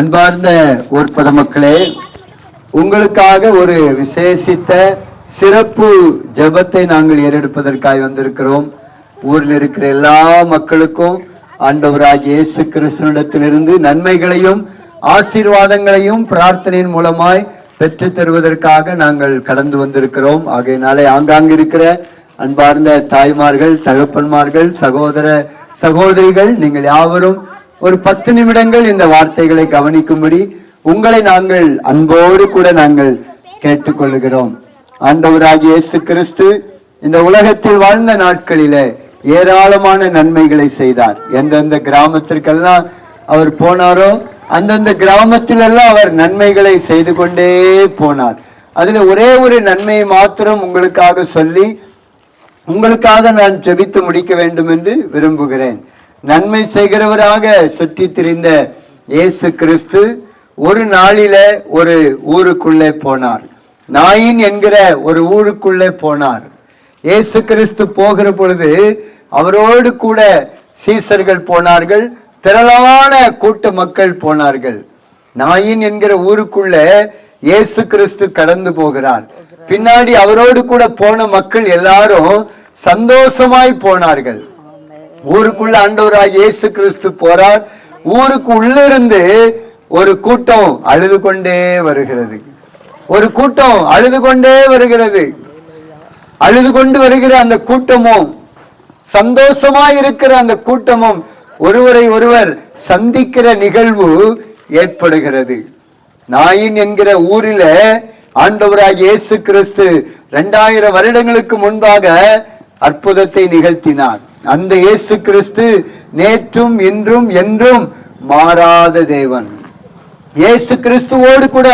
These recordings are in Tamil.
அன்பார்ந்த ஊர் மக்களே உங்களுக்காக ஒரு விசேஷித்த சிறப்பு ஜெபத்தை நாங்கள் ஏறெடுப்பதற்காக வந்திருக்கிறோம். ஊரில் இருக்கிற எல்லா மக்களுக்கும் ஆண்டவராக இயேசு கிறிஸ்தனிடத்திலிருந்து நன்மைகளையும் ஆசீர்வாதங்களையும் பிரார்த்தனையின் மூலமாய் பெற்று தருவதற்காக நாங்கள் கடந்து வந்திருக்கிறோம். ஆகையினாலே ஆங்காங்கு இருக்கிற அன்பார்ந்த தாய்மார்கள் தகப்பன்மார்கள் சகோதர சகோதரிகள் நீங்கள் யாவரும் ஒரு பத்து நிமிடங்கள் இந்த வார்த்தைகளை கவனிக்கும்படி உங்களை நாங்கள் அன்போடு கூட நாங்கள் கேட்டுக்கொள்ளுகிறோம். ஆண்டவராகிய இயேசு கிறிஸ்து இந்த உலகத்தில் வாழ்ந்த நாட்களிலே ஏராளமான நன்மைகளை செய்தார். எந்தெந்த கிராமத்திற்கெல்லாம் அவர் போனாரோ அந்தந்த கிராமத்திலெல்லாம் அவர் நன்மைகளை செய்து கொண்டே போனார். அதில் ஒரே ஒரு நன்மையை மாத்திரம் உங்களுக்காக சொல்லி உங்களுக்காக நான் ஜெபித்து முடிக்க வேண்டும் என்று விரும்புகிறேன். நன்மை செய்கிறவராக சுற்றி திரிந்த இயேசு கிறிஸ்து ஒரு நாளில ஒரு ஊருக்குள்ளே போனார். நாயின் என்கிற ஒரு ஊருக்குள்ளே போனார். இயேசு கிறிஸ்து போகிற பொழுது அவரோடு கூட சீசர்கள் போனார்கள் திரளான கூட்ட மக்கள் போனார்கள். நாயின் என்கிற ஊருக்குள்ள இயேசு கிறிஸ்து கடந்து போகிறார். பின்னாடி அவரோடு கூட போன மக்கள் எல்லாரும் சந்தோஷமாய் போனார்கள். ஊருக்குள்ள ஆண்டவராக இயேசு கிறிஸ்து போறார். ஊருக்கு உள்ளிருந்து ஒரு கூட்டம் அழுது கொண்டே வருகிறது. ஒரு கூட்டம் அழுது கொண்டே வருகிறது. அழுது கொண்டு வருகிற அந்த கூட்டமும் சந்தோஷமா இருக்கிற அந்த கூட்டமும் ஒருவரை ஒருவர் சந்திக்கிற நிகழ்வு ஏற்படுகிறது. நாயின் என்கிற ஊரில ஆண்டவராக இயேசு கிறிஸ்து ரெண்டாயிரம் வருடங்களுக்கு முன்பாக அற்புதத்தை நிகழ்த்தினார். அந்த இயேசு கிறிஸ்து நேற்றும் இன்றும் என்றும் மாறாத தேவன். இயேசு கிறிஸ்துவோடு கூட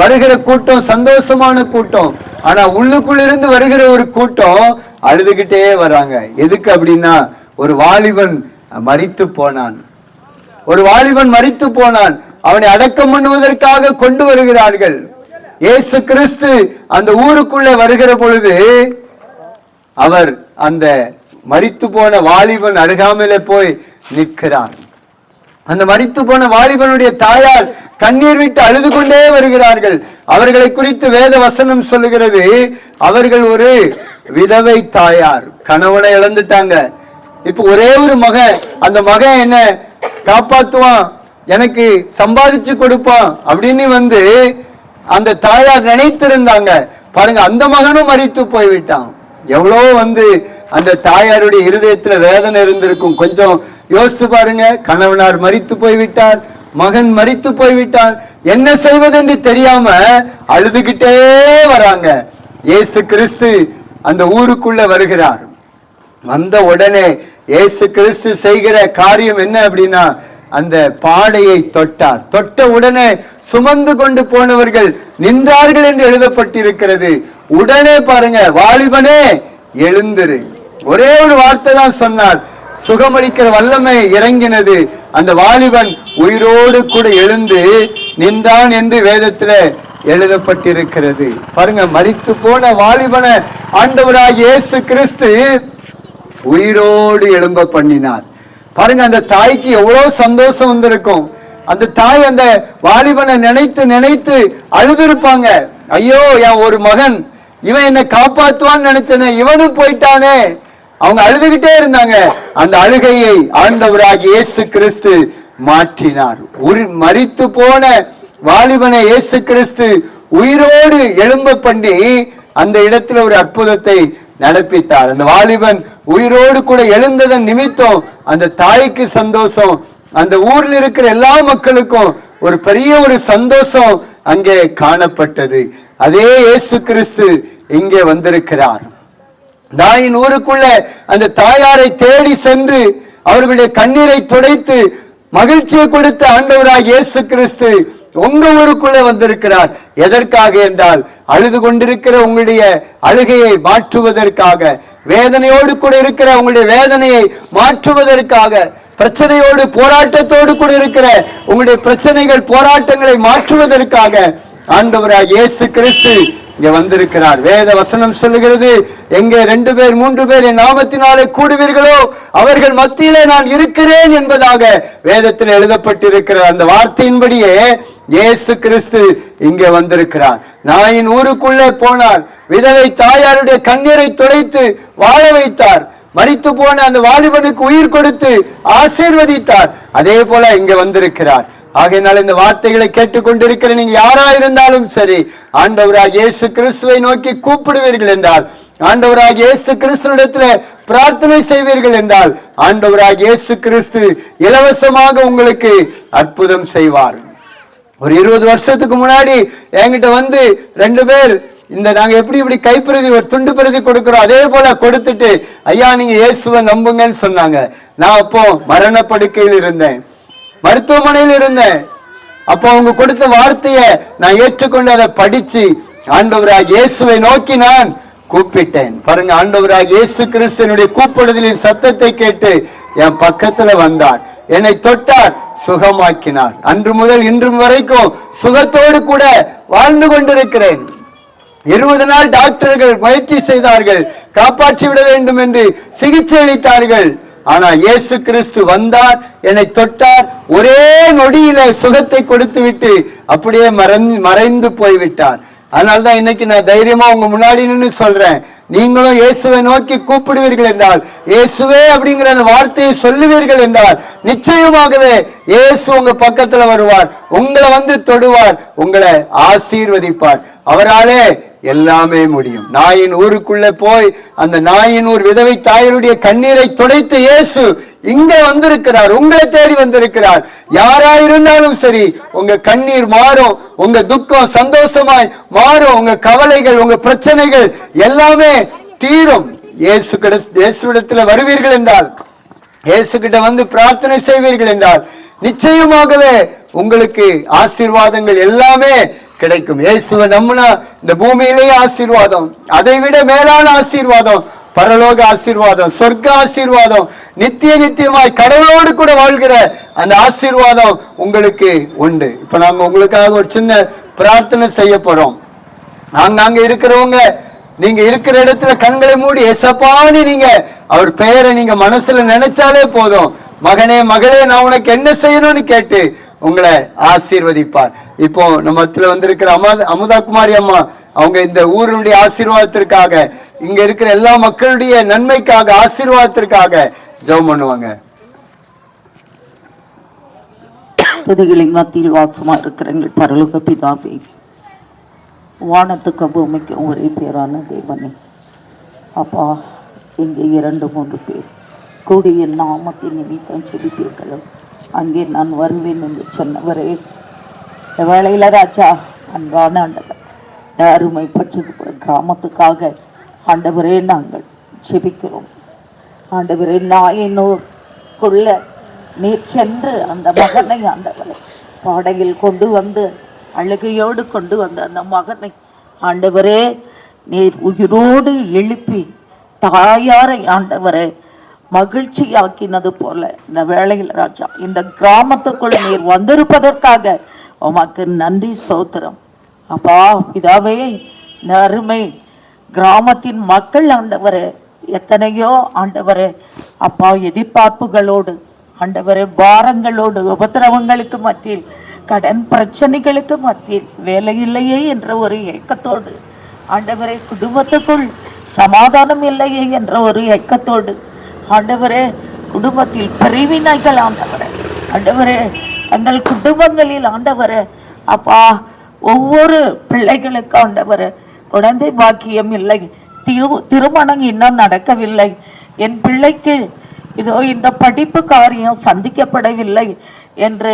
வருகிற கூட்டம் சந்தோஷமான கூட்டம். ஆனா உள்ளுக்குள்ளிருந்து வருகிற ஒரு கூட்டம் அழுதுகிட்டே வராங்க. எதுக்கு அப்படின்னா ஒரு வாலிபன் மறித்து போனான். ஒரு வாலிபன் மறித்து போனான். அவனை அடக்கம் பண்ணுவதற்காக கொண்டு வருகிறார்கள். இயேசு கிறிஸ்து அந்த ஊருக்குள்ளே வருகிற பொழுது அவர் அந்த மறித்து போன வாலிபன் அருகாமையிலே போய் நிற்கிறார். அந்த மறித்து போன வாலிபனுடைய தாயார் கண்ணீர் விட்டு அழுது கொண்டே வருகிறார்கள். அவர்களை குறித்து வேத வசனம் சொல்லுகிறது அவர்கள் ஒரு விதவை தாயார். கணவனை இழந்துட்டாங்க. இப்ப ஒரே ஒரு மகன் அந்த மகன் என்ன காப்பாத்துவான் எனக்கு சம்பாதிச்சு கொடுப்பான் அப்படின்னு வந்து அந்த தாயார் நினைத்திருந்தாங்க. பாருங்க அந்த மகனும் மறித்து போய்விட்டான். எவ்வளோ வந்து அந்த தாயாருடைய இருதயத்துல வேதனை இருந்திருக்கும். கொஞ்சம் யோசித்து பாருங்க. கணவனார் மறித்து போய்விட்டார். மகன் மறித்து போய்விட்டார். என்ன செய்வது என்று தெரியாம அழுதுகிட்டே வராங்க. இயேசு கிறிஸ்து அந்த ஊருக்குள்ள வருகிறார். வந்த உடனே இயேசு கிறிஸ்து செய்கிற காரியம் என்ன அப்படின்னா அந்த பாடையை தொட்டார். தொட்ட உடனே சுமந்து கொண்டு போனவர்கள் நின்றார்கள் என்று எழுதப்பட்டிருக்கிறது. உடனே பாருங்க வாலிபனே எழுந்திரு. ஒரே ஒரு வார்த்தை தான் சொன்னார். சுகமளிக்கிற வல்லமை இறங்கினது. அந்த வாலிபன் உயிரோடு கூட எழுந்து நின்றான் என்று வேதத்துல எழுதப்பட்டிருக்கிறது. பாருங்க மறித்து போன வாலிபனை ஆண்டவராக இயேசு கிறிஸ்து உயிரோடு எழும்ப பண்ணினார். பாருங்க அந்த தாய்க்கு எவ்வளவு சந்தோஷம் வந்திருக்கும். அந்த தாய் அந்த வாலிபனை நினைத்து நினைத்து அழுதுருப்பாங்க. ஐயோ என் ஒரு மகன் இவன் என்னை காப்பாற்றுவான்னு நினைச்சனே இவனும் போயிட்டானே. அவங்க அழுதுகிட்டே இருந்தாங்க. அந்த அழுகையை ஆண்டவராக இயேசு கிறிஸ்து மாற்றினார். உரி மறித்து போன வாலிபனை இயேசு கிறிஸ்து உயிரோடு எழும்ப பண்ணி அந்த இடத்துல ஒரு அற்புதத்தை நடப்பித்தார். அந்த வாலிபன் உயிரோடு கூட எழுந்ததன் நிமித்தம் அந்த தாய்க்கு சந்தோஷம் அந்த ஊர்ல இருக்கிற எல்லா மக்களுக்கும் ஒரு பெரிய ஒரு சந்தோஷம் அங்கே காணப்பட்டது. அதே இயேசு கிறிஸ்து இங்கே வந்திருக்கிறார். நாயின் ஊருக்குள்ள அந்த தாயாரை தேடி சென்று அவர்களுடைய கண்ணீரை துடைத்து மகிழ்ச்சியை கொடுத்த ஆண்டவராக இயேசு கிறிஸ்து உங்க ஊருக்குள்ளே வந்திருக்கிறார். எதற்காக என்றால் அழுது கொண்டிருக்கிற உங்களுடைய அழுகையை மாற்றுவதற்காக வேதனையோடு கூட இருக்கிற உங்களுடைய வேதனையை மாற்றுவதற்காக பிரச்சனையோடு போராட்டத்தோடு கூட இருக்கிற உங்களுடைய பிரச்சனைகள் போராட்டங்களை மாற்றுவதற்காக ஆண்டவராக இயேசு கிறிஸ்து இங்க வந்திருக்கிறார். வேத வசனம் சொல்லுகிறது எங்கே ரெண்டு பேர் மூன்று பேர் என் நாமத்தினாலே கூடுவீர்களோ? அவர்கள் மத்தியிலே நான் இருக்கிறேன் என்பதாக வேதத்தில் எழுதப்பட்டிருக்கிற அந்த வார்த்தையின்படியே இயேசு கிறிஸ்து இங்கே வந்திருக்கிறார். நாயின் ஊருக்குள்ளே போனார். விதவை தாயாருடைய கண்ணீரை துடைத்து வாழ வைத்தார். மறித்து போன அந்த வாலிபனுக்கு உயிர் கொடுத்து ஆசீர்வதித்தார். அதே போல இங்க வந்திருக்கிறார். ஆகையினால் இந்த வார்த்தைகளை கேட்டுக்கொண்டிருக்கிற நீங்க யாரா இருந்தாலும் சரி ஆண்டவராக இயேசு கிறிஸ்துவை நோக்கி கூப்பிடுவீர்கள் என்றால் ஆண்டவராக இயேசு கிறிஸ்துவிடத்துல பிரார்த்தனை செய்வீர்கள் என்றால் ஆண்டவராக இயேசு கிறிஸ்து இலவசமாக உங்களுக்கு அற்புதம் செய்வார். ஒரு இருபது வருஷத்துக்கு முன்னாடி என்கிட்ட வந்து ரெண்டு பேர் இந்த நாங்க எப்படி இப்படி கைப்பிரதி ஒரு துண்டு பிரதி கொடுக்கிறோம் அதே போல கொடுத்துட்டு ஐயா நீங்க இயேசுவை நம்புங்கன்னு சொன்னாங்க. நான் அப்போ மரண படுக்கையில் இருந்தேன். மருத்துவமனையில் இருந்தேன். அப்போ அவங்க கொடுத்த வார்த்தையை நான் ஏற்றுக்கொண்டு அதை படிச்சு ஆண்டவராக இயேசுவை நோக்கி நான் கூப்பிட்டேன். பாருங்க ஆண்டவராக இயேசு கிறிஸ்தனுடைய கூப்பிடுதலின் சத்தத்தை கேட்டு என் பக்கத்துல வந்தார். என்னை தொட்டார் சுகமாக்கினார். அன்று முதல் இன்று வரைக்கும் சுகத்தோடு கூட வாழ்ந்து கொண்டிருக்கிறேன். இருபது நாள் டாக்டர்கள் முயற்சி செய்தார்கள். காப்பாற்றி விட வேண்டும் என்று சிகிச்சை அளித்தார்கள். ஆனா இயேசு கிறிஸ்து வந்தார் என்னை தொட்டார் ஒரே நொடியில சுகத்தை கொடுத்து விட்டு அப்படியே மறைந்து மறைந்து போய்விட்டார். அதனால்தான் இன்னைக்கு நான் தைரியமா உங்க முன்னாடி நின்று சொல்றேன். நீங்களும் இயேசுவை நோக்கி கூப்பிடுவீர்கள் என்றால் இயேசுவே அப்படிங்கிற அந்த வார்த்தையை சொல்லுவீர்கள் என்றால் நிச்சயமாகவே இயேசு உங்க பக்கத்துல வருவார் உங்களை வந்து தொடுவார் உங்களை ஆசீர்வதிப்பார். அவராலே எல்லாமே முடியும். நாயின் ஊருக்குள்ள போய் அந்த நாயின் ஊர் விதவை தாயருடைய கண்ணீரை துடைத்து இயேசு இங்க வந்திருக்கிறார் உங்களை தேடி வந்திருக்கிறார். யாரா இருந்தாலும் சரி உங்க கண்ணீர் மாறும் உங்க துக்கம் சந்தோஷமாய் மாறும் உங்க கவலைகள் உங்க பிரச்சனைகள் எல்லாமே தீரும். இயேசு கிட இயேசுவிடத்துல வருவீர்கள் என்றால் இயேசு கிட்ட வந்து பிரார்த்தனை செய்வீர்கள் என்றால் நிச்சயமாகவே உங்களுக்கு ஆசீர்வாதங்கள் எல்லாமே கிடைக்கும். இயேசுவை நம்பினா இந்த பூமியிலேயே ஆசீர்வாதம் அதை விட மேலான ஆசீர்வாதம் பரலோக ஆசீர்வாதம் சொர்க்க ஆசீர்வாதம் நித்திய நித்தியமாய் கடவுளோடு கூட வாழ்கிற அந்த ஆசீர்வாதம் உங்களுக்கு உண்டு. இப்ப நாங்க உங்களுக்காக ஒரு சின்ன பிரார்த்தனை செய்ய போறோம். நாங்க அங்க இருக்கிறவங்க நீங்க இருக்கிற இடத்துல கண்களை மூடி எசப்பான்னு நீங்க அவர் பெயரை நீங்க மனசுல நினைச்சாலே போதும். மகனே மகளே நான் உனக்கு என்ன செய்யணும்னு கேட்டு உங்களை ஆசீர்வதிப்பார். இப்போ நம்ம மத்தியில வந்திருக்கிற அமத அமுதா குமாரி அம்மா அவங்க இந்த ஊருடைய ஆசீர்வாதத்திற்காக இங்க இருக்கிற எல்லா மக்களுடைய நன்மைக்காக ஆசீர்வாதத்திற்காக ஜெபம் பண்ணுவாங்க. துதிகளின் மத்தியில் வாசமா இருக்கிற எங்கள் பரலோக பிதாவே வானத்துக்கு பூமிக்கும் ஒரே பேரான தேவனே. அப்பா இங்கே இரண்டு மூன்று பேர் கூடிய நாமத்தின் நிமித்தம் செலுத்தீர்களோ அங்கே நான் வருவேன் என்று சொன்னவரே. இந்த வேளையில ராஜா அன்பான ஆண்டவர் இந்த அருமை பச்சை கிராமத்துக்காக ஆண்டவரே நாங்கள் செபிக்கிறோம் ஆண்டவரே நாயினூர்க்குள்ள நீர் சென்று அந்த மகனை ஆண்டவரை பாடையில் கொண்டு வந்து அழுகையோடு கொண்டு வந்த அந்த மகனை ஆண்டவரே நீர் உயிரோடு எழுப்பி தாயாரை ஆண்டவரை மகிழ்ச்சியாக்கினது போல இந்த வேளையில் ராஜா இந்த கிராமத்துக்குள் நீர் வந்திருப்பதற்காக உமக்கு நன்றி சோத்திரம். அப்பா பிதாவே இந்த அருமை கிராமத்தின் மக்கள் ஆண்டவரே எத்தனையோ ஆண்டவரே அப்பா எதிர்பார்ப்புகளோடு ஆண்டவரே பாரங்களோடு உபத்திரவங்களுக்கு மத்தியில் கடன் பிரச்சனைகளுக்கு மத்தியில் வேலை இல்லையே என்ற ஒரு ஏக்கத்தோடு ஆண்டவரே குடும்பத்துக்குள் சமாதானம் இல்லையே என்ற ஒரு ஏக்கத்தோடு ஆண்டவரே குடும்பத்தில் பிரிவினைகள் ஆண்டவரே ஆண்டவரே எங்கள் குடும்பங்களில் ஆண்டவர். அப்பா ஒவ்வொரு பிள்ளைகளுக்கு ஆண்டவர். குழந்தை பாக்கியம் இல்லை. திரு திருமணம் இன்னும் நடக்கவில்லை. என் பிள்ளைக்கு இதோ இந்த படிப்பு காரியம் சந்திக்கப்படவில்லை என்று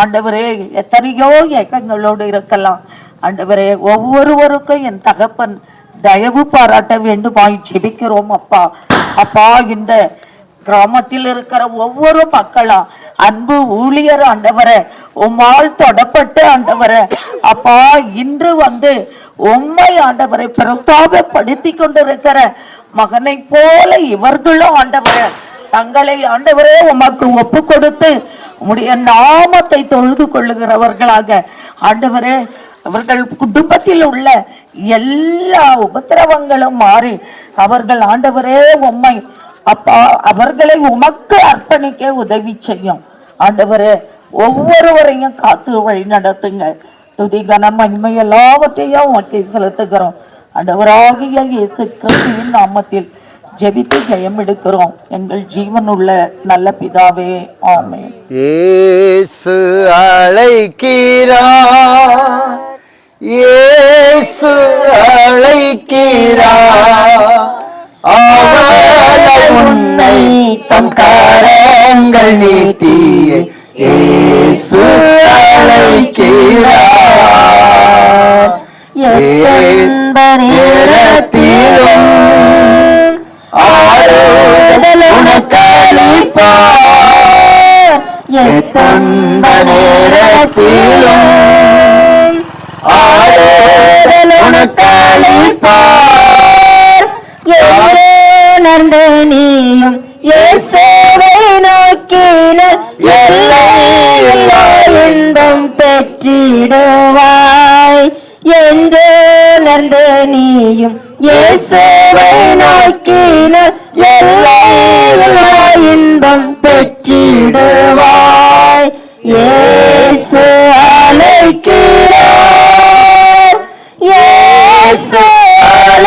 ஆண்டவரே எத்தனையோ ஏக்கங்களோடு இருக்கலாம். ஆண்டவரே ஒவ்வொருவருக்கும் என் தகப்பன் தயவு பாராட்ட வேண்டுமாய் ஜெபிக்கிறோம் அப்பா. அப்பா இந்த கிராமத்தில் இருக்கிற ஒவ்வொரு மக்களும் அன்பு ஊழியர் ஆண்டவரை உம்மால் தொடப்பட்டு ஆண்டவர. அப்பா இன்று வந்து உண்மை ஆண்டவரை பிரஸ்தாபப்படுத்தி கொண்டிருக்கிற மகனை போல இவர்களும் ஆண்டவரே. தங்களை ஆண்டவரே உமக்கு ஒப்பு கொடுத்து உடைய நாமத்தை தொழுது கொள்ளுகிறவர்களாக. ஆண்டவரே அவர்கள் குடும்பத்தில் உள்ள எல்லா உபத்திரவங்களும் மாறி அவர்கள் ஆண்டவரே உம்மை அப்பா அவர்களை உமக்கு அர்ப்பணிக்க உதவி செய்யும். ஆண்டவரே ஒவ்வொருவரையும் காத்து வழி நடத்துங்க. துதி கனம் மண்மை எல்லாவற்றையும் உமக்கு செலுத்துகிறோம். ஆண்டவராகிய இயேசு கிறிஸ்துவின் நாமத்தில் ஜெபித்து ஜெயம் எடுக்கிறோம். எங்கள் ஜீவன் உள்ள நல்ல பிதாவே ஆமென். இயேசு அழைக்கிறார். இயேசு உன்னை தம் கரங்கள் நீட்டிய. ஏ அழைக்கிறார்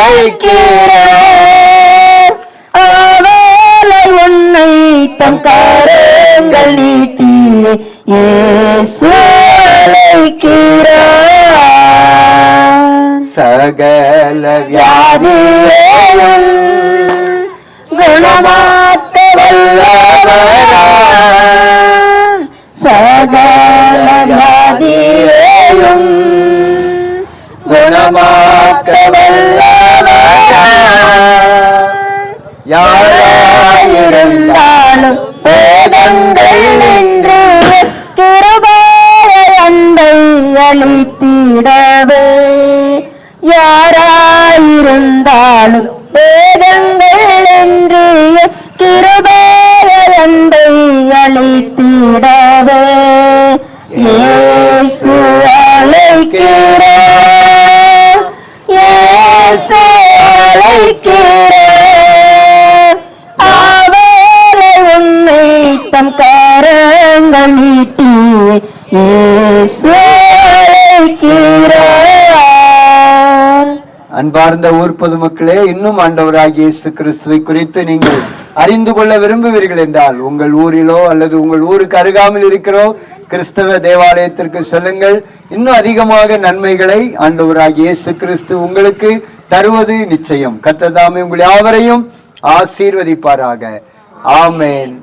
அழைக்கிறார் அவளை உன்னை தம் கரங்கள் நீட்டி இயேசு சகல வியாதியையும் அன்பார்ந்த ஊர் பொதுமக்களே இன்னும் ஆண்டவராகிய இயேசு கிறிஸ்துவை குறித்து நீங்கள் அறிந்து கொள்ள விரும்புவீர்கள் என்றால் உங்கள் ஊரிலோ அல்லது உங்கள் ஊருக்கு அருகாமல் இருக்கிறோ கிறிஸ்தவ தேவாலயத்திற்கு செல்லுங்கள். இன்னும் அதிகமாக நன்மைகளை ஆண்டவராகிய இயேசு கிறிஸ்து உங்களுக்கு தருவது நிச்சயம். கத்ததாமே உங்கள் யாவரையும் ஆசீர்வதிப்பாராக. ஆமேன்.